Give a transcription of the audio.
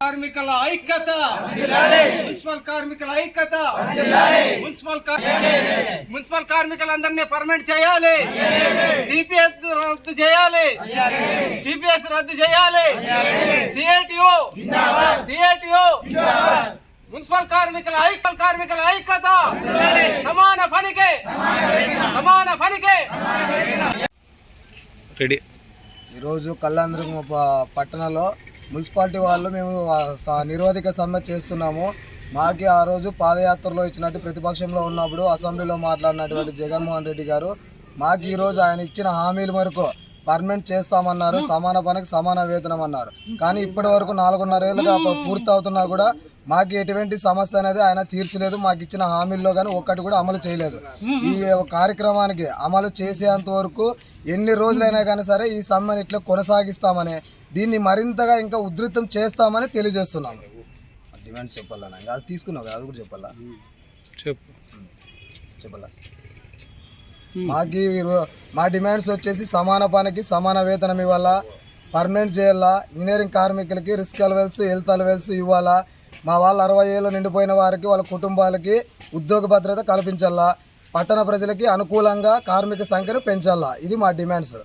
కార్మికుల ఐక్యత! మున్సిపల్ కార్మికుల ఐక్యత! మున్సిపల్ మున్సిపల్ కార్మికులందరినీ పర్మనెంట్ చేయాలి! సిపిఎస్ రద్దు చేయాలి! సిపిఎస్ రద్దు చేయాలి! సిఐటిఓ సిఐటిఓ మున్సిపల్ కార్మికుల ఐక్య కార్మికుల ఐక్యత! సమాన పనికి! సమాన పనికి! రెడీ. ఈరోజు కళ్యాణదుర్గం పట్టణంలో మున్సిపాలిటీ వాళ్ళు మేము స- నిరోధిక సమ్మె చేస్తున్నాము. మాకి ఆ రోజు పాదయాత్రలో ఇచ్చినట్టు ప్రతిపక్షంలో ఉన్నప్పుడు అసెంబ్లీలో మాట్లాడినటువంటి జగన్మోహన్ రెడ్డి గారు మాకు ఈరోజు ఆయన ఇచ్చిన హామీల మేరకు పర్మనెంట్ చేస్తామన్నారు సమాన పనికి సమాన వేతనం అన్నారు. కానీ ఇప్పటి వరకు నాలుగున్నరేళ్ళుగా ప- పూర్తి అవుతున్నా కూడా మాకు ఎటువంటి సమస్య అనేది ఆయన తీర్చలేదు మాకు ఇచ్చిన హామీల్లో కానీ ఒక్కటి కూడా అమలు చేయలేదు. ఈ కార్యక్రమానికి అమలు చేసేంత వరకు ఎన్ని రోజులైనా కానీ సరే ఈ సమ్మెను ఇట్లా కొనసాగిస్తామని దీన్ని మరింతగా ఇంకా ఉధృతం చేస్తామని తెలియజేస్తున్నాము. డిమాండ్స్ చెప్పాలన్నా ఇంకా అది తీసుకున్నావు కదా అది కూడా చెప్పాలా? చెప్పు. చెప్పాలా? మాకు మా డిమాండ్స్ వచ్చేసి సమాన పనికి సమాన వేతనం ఇవ్వాలా పర్మనెంట్ చేయాలా ఇంజనీరింగ్ కార్మికులకి రిస్క్ అలవెల్స్ హెల్త్ అలవెల్స్ ఇవ్వాలా మా వాళ్ళు అరవై ఏళ్ళు నిండిపోయిన వారికి వాళ్ళ కుటుంబాలకి ఉద్యోగ భద్రత కల్పించాలా పట్టణ ప్రజలకి అనుకూలంగా కార్మిక సంఖ్యను పెంచాలా ఇది మా డిమాండ్స్.